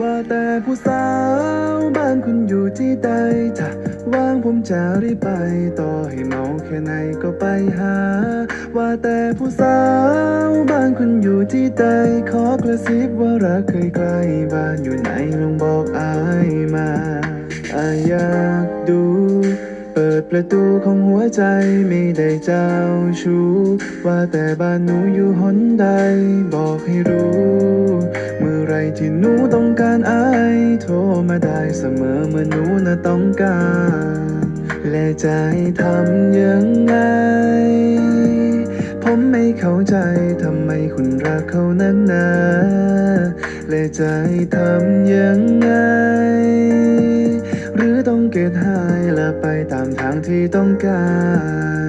ว่าแต่ผู้สาวบ้านคุณอยู่ที่ใดถ้าว่างผมจะรีบไป ต่อให้เมาแค่ไหนก็ไปหา ว่าแต่ผู้สาวบ้านคุณอยู่ที่ใดขอกระซิบว่ารักเคยใกล้บ้านอยู่ไหนลองบอกอายมาอายอยากดู เปิดประตูของหัวใจไม่ได้เจ้าชู้ว่าแต่บ้านหนูอยู่หนใด บอกให้รู้ ที่หนูต้องการไอโทรมาได้เสมอเมื่อหนูน่ะต้องการ และจะให้ทำยังไง ผมไม่เข้าใจทำไมคุณรักเขานักหนาและจะให้ทำยังไง หรือต้องเกตหายและไปตามทางที่ต้องกา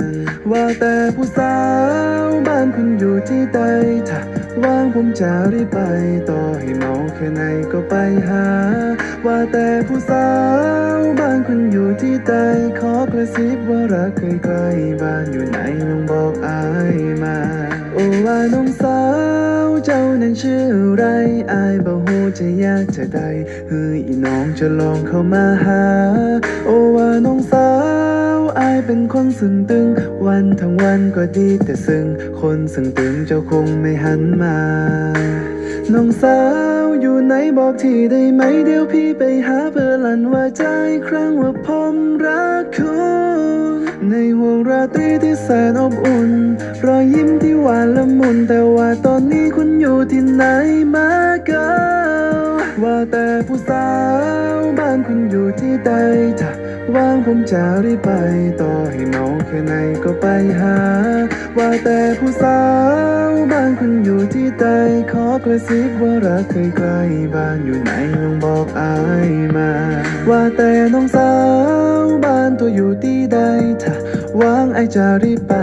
ร ว่าแต่ผู้สาวบ้านค อยู่ที่ใดถ้าว่างผมจะรีบไป ต่อให้เมาแค่ไหนก็ไปหา ว่าแต่ผู้สาวบ้านคุณอยู่ที่ใดขอกระซิบว่ารักเคยใกล้บ้านอยู่ไหนลองบอกอายมา โอ้ว่าน้องสาวเจ้านั้นชื่อไรอายบ่ฮู้จะยากจะได้เฮ้ยน้องจะลองเข้ามาหา โอ้ว่าน้องสาว อายเป็นคนซึ่งตึง วันทั้งวันก็ดีแต่ซึ่งคนซึ่งตึงเจ้าคงไม่หันมา น้องสาวอยู่ไหนบอกทีได้ไหมเดี๋ยวพี่ไปหาเพื่อลันว่าใจครั้งว่าผมรักคุณในห่วงราตรีที่แสนอบอุ่น รอยยิ้มที่หวานละมุน แต่ว่าตอนนี้คุณอยู่ที่ไหนมาเกาว่าแต่ผู้สาวบ้านคุณอยู่ที่ใดถ้า ว่างผมจะรีบไป ต่อให้เมาแค่ไหนก็ไปหา ว่าแต่ผู้สาวบ้านคุณอยู่ที่ใดขอกระซิบว่ารักเคยใกล้บ้านอยู่ไหนลองบอกอายมา ว่าแต่น้องสาว ว่างไอจะรีบไป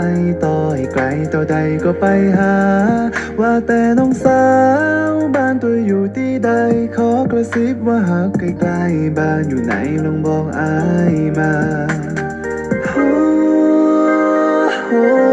ต่อให้ไกลต่อใดก็ไปหา ว่าแต่น้องสาวบ้านตัวอยู่ที่ใด ขอกระซิบว่าหากใกล้ๆบ้านอยู่ไหนลองบอกอายมาโอ้โห